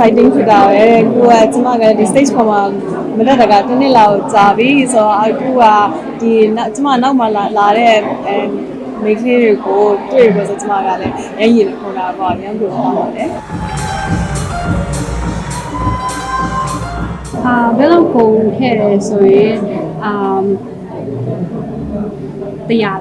exciting ဖြစ်တာပဲကိုကကျမကဒီ stage ပေါ်မှာမတက်တကတစ်နှစ်လောက်ကြာပြီဆိုတော့အခုကဒီနောက်ကျမနောက်မှလာလာတဲ့အဲမိန်းကလေးတွေကိုတွေ့ပြီးဆိုကျမကလည်းရရင်ခုန်တာပေါ့ရမ်းလို့ပါပါတယ်အာဘယ်လောက်ကုန်ခဲ့တယ်ဆိုရင်အာတရား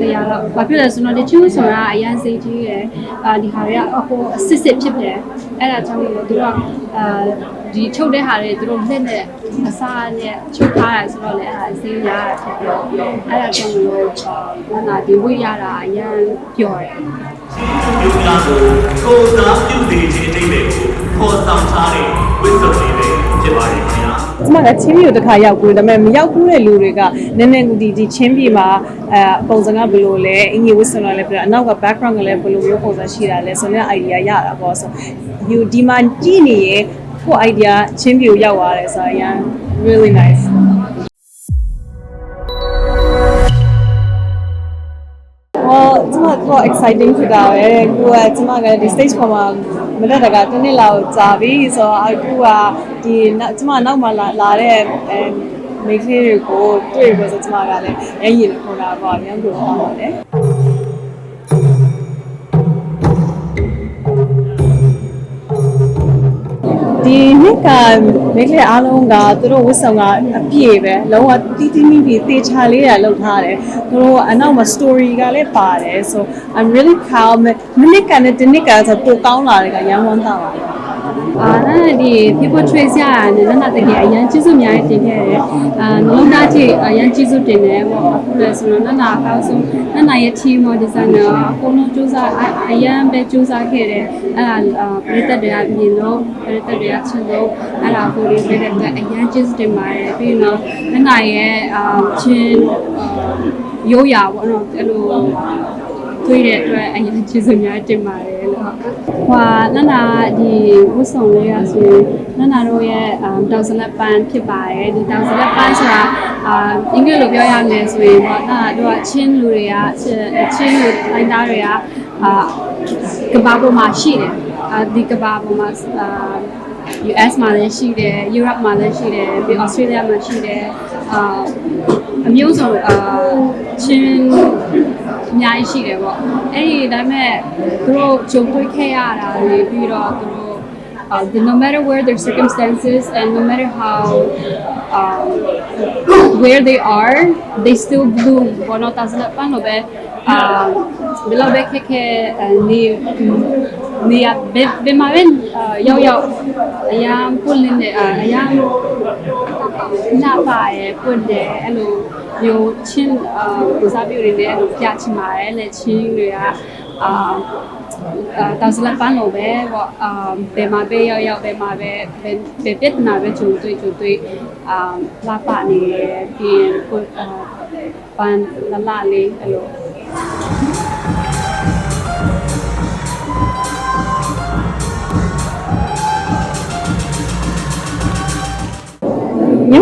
တရားတော့ဘာဖြစ်လဲဆိုတော့ဒီချူဆိုတာအရန်စိတ်ကြီးရယ်အာဒီဟာတွေကအကိုအစစ်စစ်ဖြစ်တယ်အဲ့ဒါကြောင့်လို့သူတို့ကအာဒီချုပ်တဲ့ဟာတွေသူတို့လက်နဲ့အစားနဲ့ချုပ်ထားတာဆိုတော့လေအဲ့ဒါအစိမ်းရတာဖြစ်တယ်အဲ့ဒါကြောင့်လို့အာနာဒီဝိရတာအရန်ပျော်တယ်ယုံနာကိုကိုယ်စားပြုနေခြင်းအိဗယ်ကိုခေါ်ဆောင်ထားတဲ့ဝိသုဒ္ဓိပဲ ဖြစ်ပါတယ်ခင်ဗျာကျမကချင်းပြည်ကိုတစ်ခါရောက်ဘူးဒါပေမဲ့မရောက်ဘူးတဲ့လူတွေကနည်းနည်းဒီဒီချင်းပြည်မှာအဲပုံစံကဘယ်လိုလဲအင်ကြီးဝစ်စင်လာလဲပြအနောက်က background ကလည်းဘယ်လိုမျိုးပုံစံရှိတာလဲဆိုတဲ့ idea ရတာပေါ့ဆို you ဒီမှာကြည့်နေရင်ကို idea ချင်းပြည်ကိုရောက်သွားတယ်ဆိုတော့ yeah really nice ဟောကျမကတော့ exciting ဖြစ်တာပဲကိုကကျမကဒီ stage ပေါ်မှာမတက်တကတစ်နှစ်လောက်ကြာပြီဆိုတော့အခုကဒီနောက်ကျမနောက်မှလာလာတဲ့အဲမိန်းကလေးတွေကိုတွေ့ပြီးဆိုကျမကလည်းရရင်ခုန်တာပေါ့ရမ်းလို့ပါပါတယ် နှစ်ကမိန်းကလေးအားလုံးကသူတို့ဝတ်ဆောင်ကအပြည့်ပဲလုံးဝတီးတီးမိပြီးတေချာလေးရလောက်ထားတယ်သူတို့အနောက်မှာ story ကလည်းပါတယ် so i'm really proud မနစ်ကနဲ့ဒီနှစ်ကဆိုပိုကောင်းလာတယ်ကရမ်းဝမ်းသာပါတယ် အာနာဒီ people trace ရတာနဲ့နာနာတကယ်အရန်ကျေးဇူးအများကြီးတင်ခဲ့တယ်အာနှလုံးသားကြီးအရန်ကျေးဇူးတင်တယ်ပေါ့အခုလည်းဆိုတော့နာနာအကောင်းဆုံးနာနာရဲ့ team မော်ဒီဇိုင်နာအကုန်လုံးစူးစမ်းအရန်ပဲစူးစမ်းခဲ့တယ်အဲ့ဒါပြည်သက်တွေကမြင်လို့ပြည်သက်တွေကချစ်လို့အဲ့ဒါကိုလေးပြည်သက်ကအရန်ကျေးဇူးတင်ပါတယ်ပြီးတော့နာနာရဲ့အာချင်းရိုးရာပေါ့နော်အဲ့လို တွေ့တဲ့အတွက်အရင်ကျေးဇူးများတင်ပါတယ်လို့ဟုတ်ဟွာနန္နာဒီဝတ်ဆောင်လေးရဆိုရင်နန္နာတို့ရဲ့တောင်စလက်ပန်းဖြစ်ပါတယ်ဒီတောင်စလက်ပန်းဆိုတာအာအင်္ဂလိပ်လိုပြောရမယ်ဆိုရင်ပေါ့နန္နာတို့ကချင်းလူတွေကချင်းလူတိုင်းသားတွေကအာကဘာပေါ်မှာရှိတယ်အာဒီကဘာပေါ်မှာအာ US မှာလည်းရှိတယ် Europe မှာလည်းရှိတယ်ပြီး Australia မှာရှိတယ်အာအမျိုးစုံအာချင်း အများကြီးရှိတယ်ပေါ့အဲ့ဒီဒါပေမဲ့သူတို့ဂျုံတွေ့ခဲ့ရတာတွေပြီးတော့သူတို့ uh, the, no matter where their circumstances and no matter how um, where they are they still bloom ဘောနော်တာစလက်ပန်းလို့ပဲအာဘယ်လိုပဲခက်ခဲနေနေရဘယ်ဘယ် မှာပဲရောက်ရောက်အရန်ပွင့်လင်းနေအရန်နာပါရဲ့ပွင့်တယ်အဲ့လိုမျိုးချင်းအာကိုစားပြုနေတယ်အဲ့လိုပြချင်ပါတယ်လက်ချင်းတွေကအာအာတောင်စလက်ပန်းလို့ပဲပေါ့အာဘယ်မှာပဲရောက်ရောက်ဘယ်မှာပဲဘယ်ဘယ်ပြဿနာပဲဂျုံတွေ့ဂျုံတွေ့အာလာပနေပြီးရင်ကိုအာပန်းလာလာလေးအဲ့လို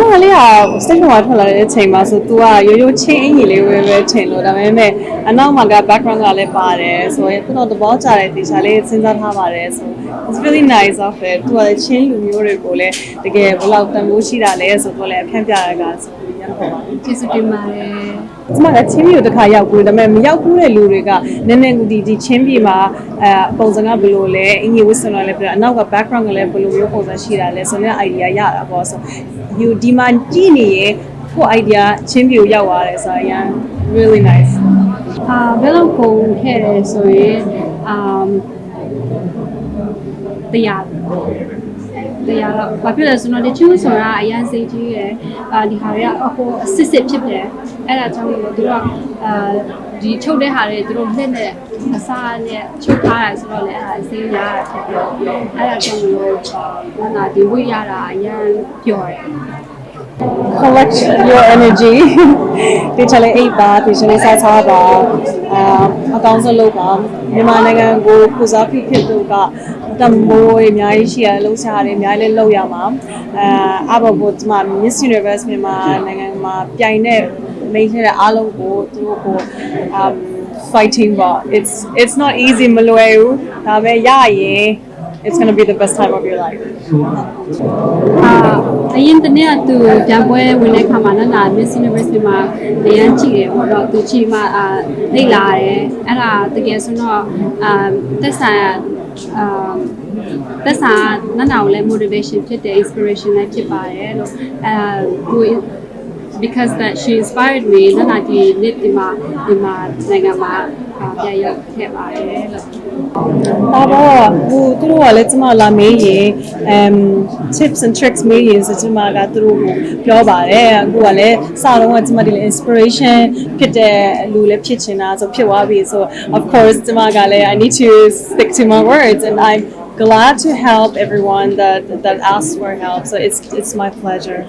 ညီမလေးက stage မှာထွက်လာတဲ့အချိန်မှာဆို तू ကရိုးရိုးချင်းအင်ကြီးလေးပဲပဲထင်လို့ဒါပေမဲ့ အနောက်မှာက background ကလည်းပါတယ်ဆိုရင်သူတို့သဘောကျတဲ့တေချာလေးစဉ်းစားထားပါတယ်ဆို it's really nice of it तू ကချင်းလူမျိုးတွေကိုလည်းတကယ်ဘယ်လောက်တန်ဖိုးရှိတာလဲဆိုတော့လည်းအဖြန့်ပြရတာဆိုရမ်းပါပါကျေးဇူးတင်ပါတယ်ကျမကချင်းပြည်ကိုတစ်ခါရောက်ဘူးဒါပေမဲ့မရောက်ဘူးတဲ့လူတွေကနည်းနည်းဒီဒီချင်းပြည်မှာအဲပုံစံကဘယ်လိုလဲအင်ကြီးဝစ်စင်လာလဲပြအနောက်က background ကလည်းဘယ်လိုမျိုးပုံစံရှိတာလဲဆိုတဲ့ idea ရတာပေါ့ဆို you ဒီမှာကြည့်နေရင်ကို idea ချင်းပြည်ကိုရောက်သွားတယ်ဆိုတော့ yeah really nice အာဘယ်လောက်ကုန်ခဲ့တယ်ဆိုရင်အာတရားတရားတော့ဘာဖြစ်လဲဆိုတော့ဒီချူဆိုတာအရန်စိတ်ကြီးရယ်အာဒီဟာတွေကအကိုအစစ်စစ်ဖြစ်တယ်အဲ့ဒါကြောင့်လို့သူတို့ကအာဒီချုပ်တဲ့ဟာတွေသူတို့လက်နဲ့အစားနဲ့ချုပ်ထားတာဆိုတော့လေအဲ့ဒါအစိမ်းရတာဖြစ်တယ်အဲ့ဒါကြောင့်လို့အာနာဒီဝိရတာအရန်ပျော်တယ် collect your energy ဒီချလေးအိတ်ပါဒီချလေးစားစားပါအာအကောင်းဆုံးလုပ်ပါမြန်မာနိုင်ငံကိုကုစားဖိဖြစ်သူကတမိုးတွေအများကြီးရှိရလှုပ်ရှားတယ်အများကြီးလည်းလုပ်ရမှာအာအဘဘုတ်မှာ Miss Universe မြန်မာနိုင်ငံမှာပြိုင်တဲ့မိန်းတဲ့အားလုံးကိုသူတို့ကို um fighting ပါ it's it's not easy မလွယ်ဘူးဒါပေမဲ့ရရင် it's going to be the best time of your life အာအရင်တနေ့ကသူပြန်ပွဲဝင်တဲ့ခါမှာနနာ Miss Universe မှာအရန်ကြည့်တယ်ပေါ့တော့သူကြည့်မှအာလိတ်လာတယ်အဲ့ဒါတကယ်ဆိုတော့အာသက်ဆိုင်အာသက်ဆိုင်နနာကိုလည်း motivation ဖြစ်တယ် inspiration လည်းဖြစ်ပါတယ်လို့အဲသူ because that she inspired me နနာဒီနေ့ဒီမှာဒီမှာနိုင်ငံမှာအာပြန်ရောက်ခဲ့ပါတယ်လို့ ဒါတော့ဟိုသူတို့ကလည်းကျမလာမေးရင် um tips and tricks မေးရင်ဆိုကျမကသူတို့ကိုပြောပါတယ်အခုကလည်းစတော့ကကျမဒီလေ inspiration ဖြစ်တဲ့လူလည်းဖြစ်ချင်တာဆိုဖြစ်သွားပြီဆို of course ကျမကလည်း I need to stick to my words and I'm glad to help everyone that that asks for help so it's it's my pleasure